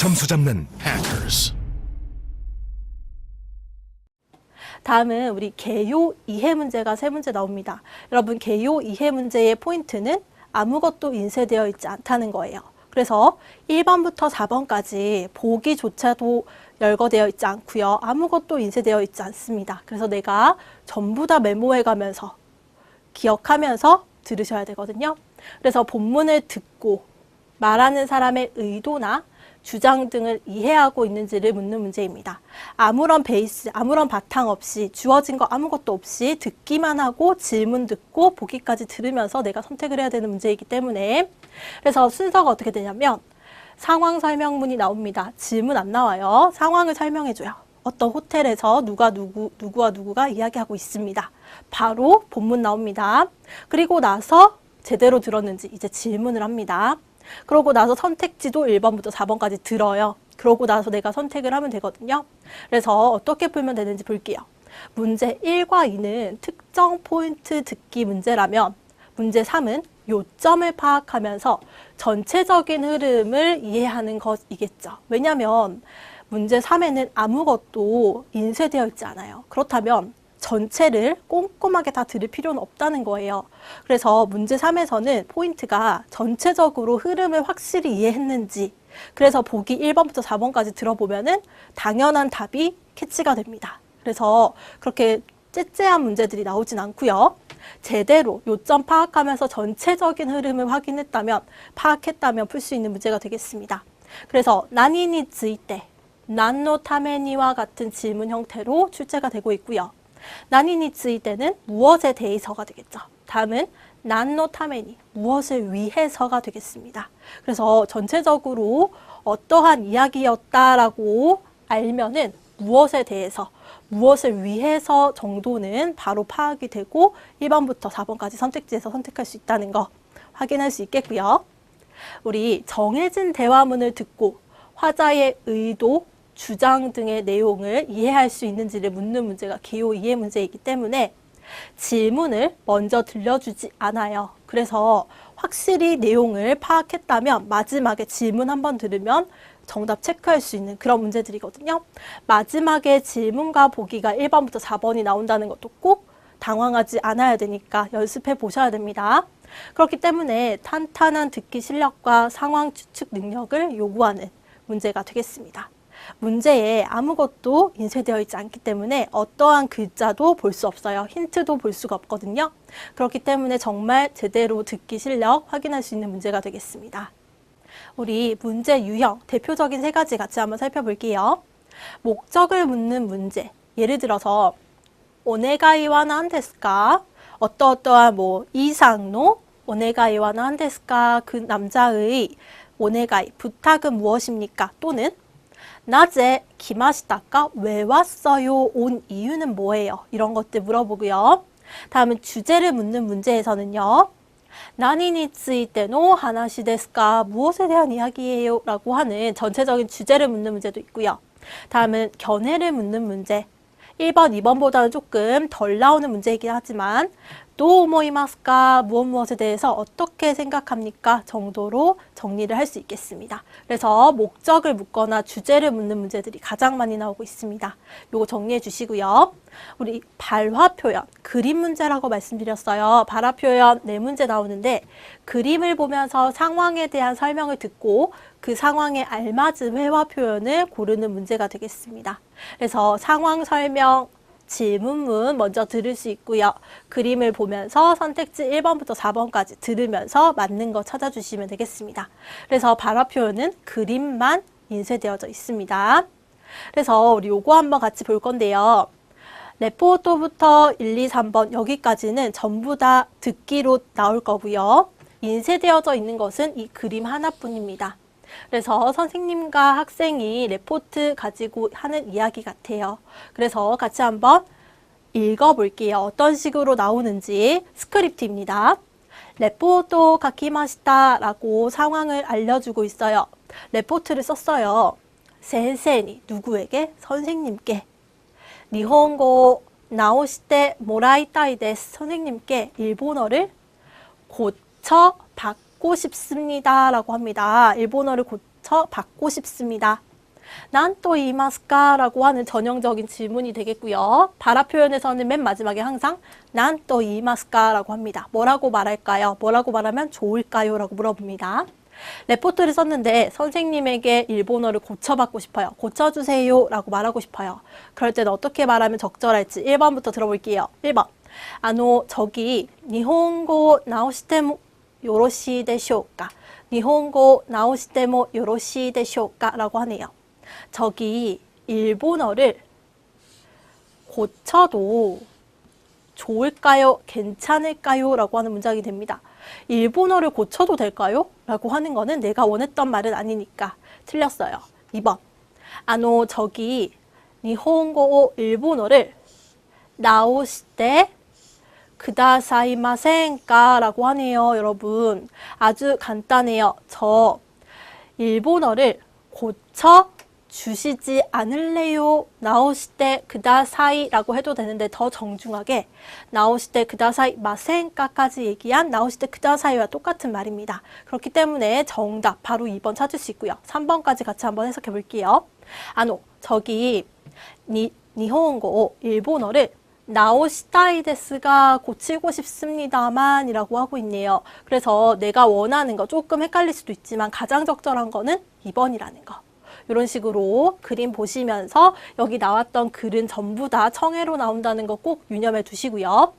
점수 잡는 Hackers. 다음은 우리 개요 이해 문제가 세 문제 나옵니다. 여러분 개요 이해 문제의 포인트는 아무것도 인쇄되어 있지 않다는 거예요. 그래서 1번부터 4번까지 보기조차도 열거되어 있지 않고요. 아무것도 인쇄되어 있지 않습니다. 그래서 내가 전부 다 메모해 가면서 기억하면서 들으셔야 되거든요. 그래서 본문을 듣고 말하는 사람의 의도나 주장 등을 이해하고 있는지를 묻는 문제입니다. 아무런 베이스, 아무런 바탕 없이 주어진 거 아무것도 없이 듣기만 하고 질문 듣고 보기까지 들으면서 내가 선택을 해야 되는 문제이기 때문에 그래서 순서가 어떻게 되냐면 상황 설명문이 나옵니다. 질문 안 나와요. 상황을 설명해 줘요. 어떤 호텔에서 누가 누구 누구와 누구가 이야기하고 있습니다. 바로 본문 나옵니다. 그리고 나서 제대로 들었는지 이제 질문을 합니다. 그러고 나서 선택지도 1번부터 4번까지 들어요. 그러고 나서 내가 선택을 하면 되거든요. 그래서 어떻게 풀면 되는지 볼게요. 문제 1과 2는 특정 포인트 듣기 문제라면 문제 3은 요점을 파악하면서 전체적인 흐름을 이해하는 것이겠죠. 왜냐하면 문제 3에는 아무것도 인쇄되어 있지 않아요. 그렇다면 전체를 꼼꼼하게 다 들을 필요는 없다는 거예요. 그래서 문제 3에서는 포인트가 전체적으로 흐름을 확실히 이해했는지 그래서 보기 1번부터 4번까지 들어보면은 당연한 답이 캐치가 됩니다. 그래서 그렇게 째째한 문제들이 나오진 않고요. 제대로 요점 파악하면서 전체적인 흐름을 확인했다면 파악했다면 풀 수 있는 문제가 되겠습니다. 그래서 난이니 즈이때 난노 타메니와 같은 질문 형태로 출제가 되고 있고요. 난이니 즈이때는 무엇에 대해서가 되겠죠. 다음은 난노 타메니 무엇을 위해서가 되겠습니다. 그래서 전체적으로 어떠한 이야기였다라고 알면은 무엇에 대해서 무엇을 위해서 정도는 바로 파악이 되고 1번부터 4번까지 선택지에서 선택할 수 있다는 거 확인할 수 있겠고요. 우리 정해진 대화문을 듣고 화자의 의도, 주장 등의 내용을 이해할 수 있는지를 묻는 문제가 기호 이해 문제이기 때문에 질문을 먼저 들려주지 않아요. 그래서 확실히 내용을 파악했다면 마지막에 질문 한 번 들으면 정답 체크할 수 있는 그런 문제들이거든요. 마지막에 질문과 보기가 1번부터 4번이 나온다는 것도 꼭 당황하지 않아야 되니까 연습해 보셔야 됩니다. 그렇기 때문에 탄탄한 듣기 실력과 상황 추측 능력을 요구하는 문제가 되겠습니다. 문제에 아무것도 인쇄되어 있지 않기 때문에 어떠한 글자도 볼 수 없어요. 힌트도 볼 수가 없거든요. 그렇기 때문에 정말 제대로 듣기 실력 확인할 수 있는 문제가 되겠습니다. 우리 문제 유형 대표적인 세 가지 같이 한번 살펴볼게요. 목적을 묻는 문제. 예를 들어서 오네가이와 난데스까 어떠어떠한 뭐 이상노 오네가이와 난데스까 그 남자의 오네가이 부탁은 무엇입니까? 또는 낮에 기마시다까 왜 왔어요? 온 이유는 뭐예요? 이런 것들 물어보고요. 다음은 주제를 묻는 문제에서는요. 나니니 츠이테노 하나시 데스까 무엇에 대한 이야기예요? 라고 하는 전체적인 주제를 묻는 문제도 있고요. 다음은 견해를 묻는 문제. 1번, 2번보다는 조금 덜 나오는 문제이긴 하지만 또 모이마스까 무엇 무엇에 대해서 어떻게 생각합니까 정도로 정리를 할 수 있겠습니다. 그래서 목적을 묻거나 주제를 묻는 문제들이 가장 많이 나오고 있습니다. 요거 정리해 주시고요. 우리 발화 표현, 그림 문제라고 말씀드렸어요. 발화 표현 네 문제 나오는데 그림을 보면서 상황에 대한 설명을 듣고 그 상황에 알맞은 회화 표현을 고르는 문제가 되겠습니다. 그래서 상황 설명, 질문문 먼저 들을 수 있고요. 그림을 보면서 선택지 1번부터 4번까지 들으면서 맞는 거 찾아주시면 되겠습니다. 그래서 발화 표현은 그림만 인쇄되어져 있습니다. 그래서 우리 요거 한번 같이 볼 건데요. 레포토부터 1, 2, 3번 여기까지는 전부 다 듣기로 나올 거고요. 인쇄되어져 있는 것은 이 그림 하나뿐입니다. 그래서 선생님과 학생이 레포트 가지고 하는 이야기 같아요. 그래서 같이 한번 읽어볼게요. 어떤 식으로 나오는지 스크립트입니다. 레포토 가키마시다 라고 상황을 알려주고 있어요. 레포트를 썼어요. 센세니 누구에게? 선생님께. 니혼고 나오시테 모라이타이 데스 선생님께 일본어를 고쳐 받고 싶습니다 라고 합니다. 일본어를 고쳐 고쳐 받고 싶습니다. 난또 이마스까? 라고 하는 전형적인 질문이 되겠고요. 발화 표현에서는 맨 마지막에 항상 난또 이마스까? 라고 합니다. 뭐라고 말할까요? 뭐라고 말하면 좋을까요? 라고 물어봅니다. 레포트를 썼는데 선생님에게 일본어를 고쳐받고 싶어요. 고쳐주세요. 라고 말하고 싶어요. 그럴 때는 어떻게 말하면 적절할지 1번부터 들어볼게요. 1번. 아노, 저기, 니혼고 나오시테모 요로시 데쇼까? 니혼고 나오시테모 요로시 데쇼까? 라고 하네요. 저기, 일본어를 고쳐도 좋을까요? 괜찮을까요? 라고 하는 문장이 됩니다. 일본어를 고쳐도 될까요? 라고 하는 거는 내가 원했던 말은 아니니까 틀렸어요. 2번. 아노, 저기, 니혼고 일본어를 나오시때 그다사이마센까 라고 하네요, 여러분. 아주 간단해요. 저 일본어를 고쳐 주시지 않을래요? 나오실 때 그다사이라고 해도 되는데 더 정중하게 나오실 때 그다사이 마센까까지 얘기한 나오실 때 그다사이와 똑같은 말입니다. 그렇기 때문에 정답 바로 2번 찾을 수 있고요. 3번까지 같이 한번 해석해 볼게요. 아노 저기 니 니혼고 일본어를 나오시타이 데스가 고치고 싶습니다만 이라고 하고 있네요. 그래서 내가 원하는 거 조금 헷갈릴 수도 있지만 가장 적절한 거는 2번이라는 거. 이런 식으로 그림 보시면서 여기 나왔던 글은 전부 다 청해로 나온다는 거 꼭 유념해 두시고요.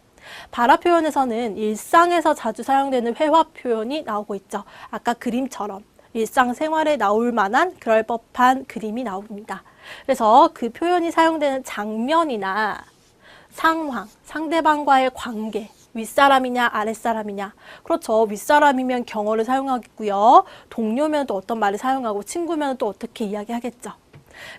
발화 표현에서는 일상에서 자주 사용되는 회화 표현이 나오고 있죠. 아까 그림처럼 일상생활에 나올 만한 그럴 법한 그림이 나옵니다. 그래서 그 표현이 사용되는 장면이나 상황, 상대방과의 관계, 윗사람이냐 아랫사람이냐. 그렇죠. 윗사람이면 경어를 사용하겠고요. 동료면 또 어떤 말을 사용하고 친구면 또 어떻게 이야기하겠죠.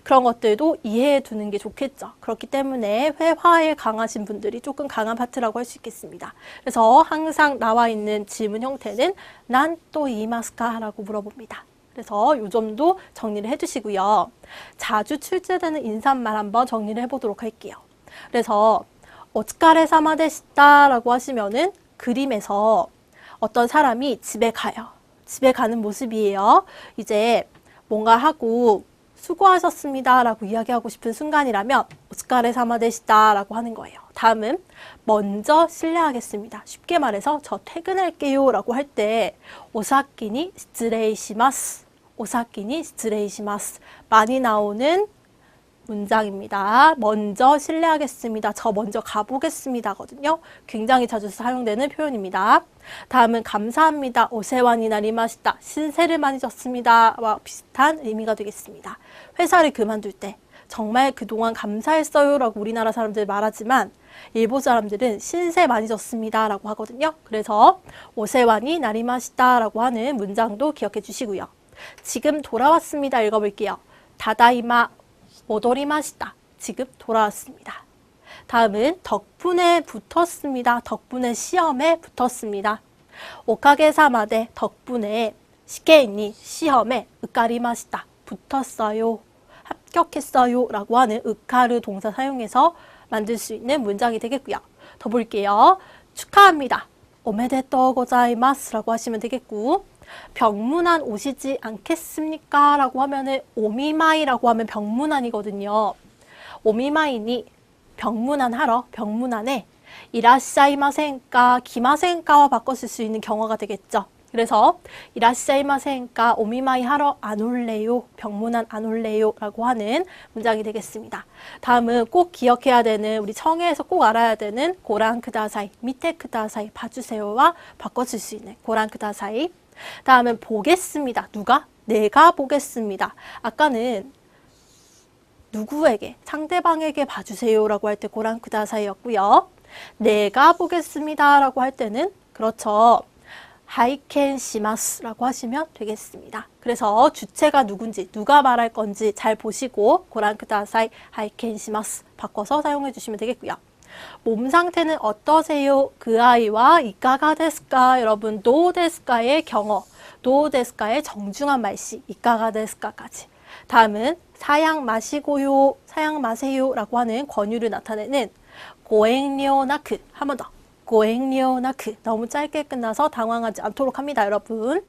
그런 것들도 이해해 두는 게 좋겠죠. 그렇기 때문에 회화에 강하신 분들이 조금 강한 파트라고 할 수 있겠습니다. 그래서 항상 나와 있는 질문 형태는 난 또 이마스카 라고 물어봅니다. 그래서 요 점도 정리를 해두시고요. 자주 출제되는 인사말 한번 정리를 해보도록 할게요 그래서 오츠카레 사마데시다라고 하시면은 그림에서 어떤 사람이 집에 가요. 집에 가는 모습이에요. 이제 뭔가 하고 수고하셨습니다라고 이야기하고 싶은 순간이라면 오츠카레 사마데시다라고 하는 거예요. 다음은 먼저 실례하겠습니다. 쉽게 말해서 저 퇴근할게요라고 할 때 오사키니 스트레이시마스 오사키니 스트레이시마스 많이 나오는 문장입니다. 먼저 실례하겠습니다. 저 먼저 가보겠습니다거든요. 굉장히 자주 사용되는 표현입니다. 다음은 감사합니다. 오세완이 나 리마시다. 신세를 많이 졌습니다와 비슷한 의미가 되겠습니다. 회사를 그만둘 때 정말 그동안 감사했어요 라고 우리나라 사람들 말하지만 일본 사람들은 신세 많이 졌습니다 라고 하거든요. 그래서 오세완이 나리마시다 라고 하는 문장도 기억해 주시고요. 지금 돌아왔습니다 읽어볼게요. 다다이마 오도리마시다. 지금 돌아왔습니다. 다음은 덕분에 붙었습니다. 덕분에 시험에 붙었습니다. 오카게사마데 덕분에 시케인이 시험에 으까리마시다. 붙었어요. 합격했어요. 라고 하는 으카르 동사 사용해서 만들 수 있는 문장이 되겠고요. 더 볼게요. 축하합니다. 오메데또 고자이마스 라고 하시면 되겠고 병문안 오시지 않겠습니까? 라고 하면은 오미마이라고 하면 병문안이거든요. 오미마이니 병문안 하러 병문안에 이라시아이마센까 기마센까와 바꿨을 수 있는 경어가 되겠죠. 그래서 이라시아이마센까 오미마이 하러 안 올래요. 병문안 안 올래요. 라고 하는 문장이 되겠습니다. 다음은 꼭 기억해야 되는 우리 청해에서 꼭 알아야 되는 고랑 크다사이, 밑에 크다사이 봐주세요와 바꿔줄 수 있는 고랑 크다사이 다음은 보겠습니다. 누가? 내가 보겠습니다. 아까는 누구에게, 상대방에게 봐주세요라고 할 때 고랑 크다사이였고요. 내가 보겠습니다라고 할 때는 그렇죠. 하이켄 시마스라고 하시면 되겠습니다. 그래서 주체가 누군지, 누가 말할 건지 잘 보시고 고랑 크다사이 하이켄 시마스 바꿔서 사용해 주시면 되겠고요. 몸 상태는 어떠세요? 그 아이와 이까가 데스까? 여러분, 도 데스까의 경어, 도 데스까의 정중한 말씨, 이까가 데스까까지. 다음은 사양 마시고요, 사양 마세요 라고 하는 권유를 나타내는 고행료나크. 한 번 더. 고행료나크. 너무 짧게 끝나서 당황하지 않도록 합니다, 여러분.